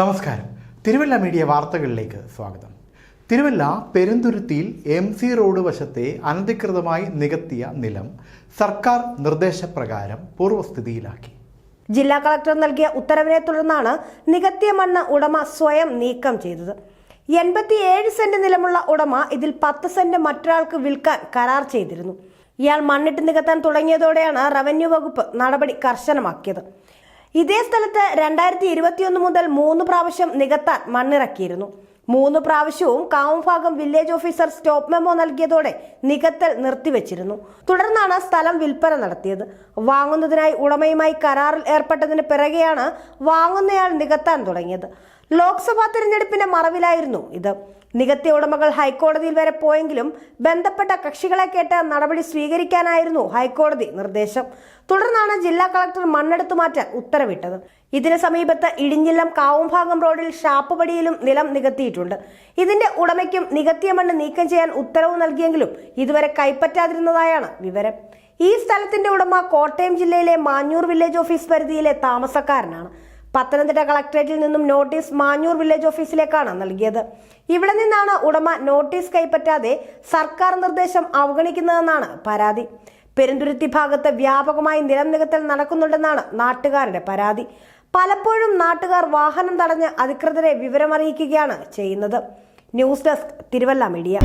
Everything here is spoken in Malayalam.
നമസ്കാരം. തിരുവല്ല മീഡിയ വാർത്തകളിലേക്ക് സ്വാഗതം. തിരുവല്ല പെരുന്തുരുത്തിയിൽ എം സി റോഡ് വശത്തെ അനധികൃതമായി നികത്തിയ നിലം സർക്കാർ നിർദ്ദേശപ്രകാരം പൂർവസ്ഥിതിയിലാക്കി ജില്ലാ കളക്ടർ നൽകിയ ഉത്തരവിനെ തുടർന്നാണ് നികത്തിയ മണ്ണ് ഉടമ സ്വയം നീക്കം ചെയ്തത്. എൺപത്തിയേഴ് സെന്റ് നിലമുള്ള ഉടമ ഇതിൽ പത്ത് സെന്റ് മറ്റൊരാൾക്ക് വിൽക്കാൻ കരാർ ചെയ്തിരുന്നു. ഇയാൾ മണ്ണിട്ട് നികത്താൻ തുടങ്ങിയതോടെയാണ് റവന്യൂ വകുപ്പ് നടപടി കർശനമാക്കിയത്. ഇതേ സ്ഥലത്ത് രണ്ടായിരത്തി ഇരുപത്തിയൊന്ന് മുതൽ മൂന്ന് പ്രാവശ്യം നികത്താൻ മണ്ണിറക്കിയിരുന്നു. മൂന്ന് പ്രാവശ്യവും Kavumbhagam village officer stop memo നൽകിയതോടെ നികത്തൽ നിർത്തിവെച്ചിരുന്നു. തുടർന്നാണ് സ്ഥലം വിൽപ്പന നടത്തിയത്. വാങ്ങുന്നതിനായി ഉടമയുമായി കരാറിൽ ഏർപ്പെട്ടതിന് പിറകെയാണ് വാങ്ങുന്നയാൾ നികത്താൻ തുടങ്ങിയത്. ലോക്സഭാ തിരഞ്ഞെടുപ്പിന്റെ മറവിലായിരുന്നു ഇത്. നികത്തിയ ഉടമകൾ ഹൈക്കോടതിയിൽ വരെ പോയെങ്കിലും ബന്ധപ്പെട്ട കക്ഷികളെ കേട്ട് നടപടി സ്വീകരിക്കാനായിരുന്നു ഹൈക്കോടതി നിർദ്ദേശം. തുടർന്നാണ് ജില്ലാ കളക്ടർ മണ്ണെടുത്തു മാറ്റാൻ ഉത്തരവിട്ടത്. ഇതിന് സമീപത്ത് ഇടിഞ്ഞില്ലം കാവുംഭാഗം റോഡിൽ ഷാപ്പുപടിയിലും നിലം നികത്തിയിട്ടുണ്ട്. ഇതിന്റെ ഉടമയ്ക്കും നികത്തിയ മണ്ണ് നീക്കം ചെയ്യാൻ ഉത്തരവ് നൽകിയെങ്കിലും ഇതുവരെ കൈപ്പറ്റാതിരുന്നതായാണ് വിവരം. ഈ സ്ഥലത്തിന്റെ ഉടമ കോട്ടയം ജില്ലയിലെ മാഞ്ഞൂർ വില്ലേജ് ഓഫീസ് പരിധിയിലെ താമസക്കാരനാണ്. പത്തനംതിട്ട കളക്ടറേറ്റിൽ നിന്നും നോട്ടീസ് മാഞ്ഞൂർ വില്ലേജ് ഓഫീസിലേക്കാണ് നൽകിയത്. ഇവിടെ നിന്നാണ് ഉടമ നോട്ടീസ് കൈപ്പറ്റാതെ സർക്കാർ നിർദ്ദേശം അവഗണിക്കുന്നതെന്നാണ് പരാതി. പെരുന്തുരുത്തി ഭാഗത്ത് വ്യാപകമായി നിലം നികത്തൽ നടക്കുന്നുണ്ടെന്നാണ് നാട്ടുകാരുടെ പരാതി. പലപ്പോഴും നാട്ടുകാർ വാഹനം തടഞ്ഞ് അധികൃതരെ വിവരമറിയിക്കുകയാണ് ചെയ്യുന്നത്. News desk Thiruvalla media.